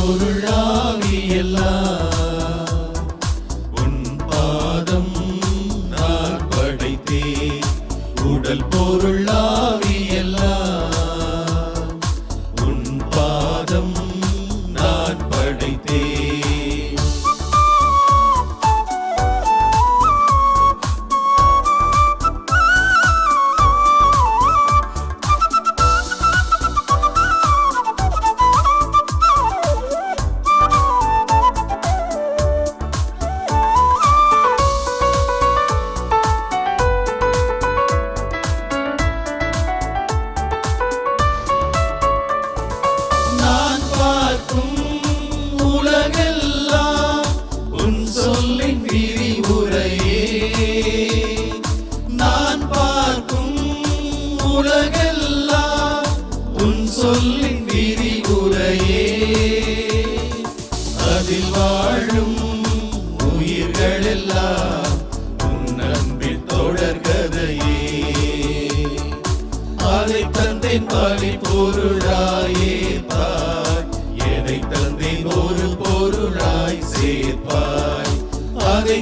பொருளாவியெல்லாம் உன் பாதம் நான் படைத்தே உடல் பொருளாவியெல்லாம் உன் பாதம் உலகெல்லாம் உன் சொல்லின் விரிவுரையே. அதில் வாழும் உயிர்களெல்லாம் உன் அன்பின் தொடர்கதையே அதை தந்தை பாலி பொருளாயே தாய் எதை தந்தை ஒரு பொருளாய் சேர்ப்பாய். அதை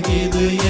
அழகிது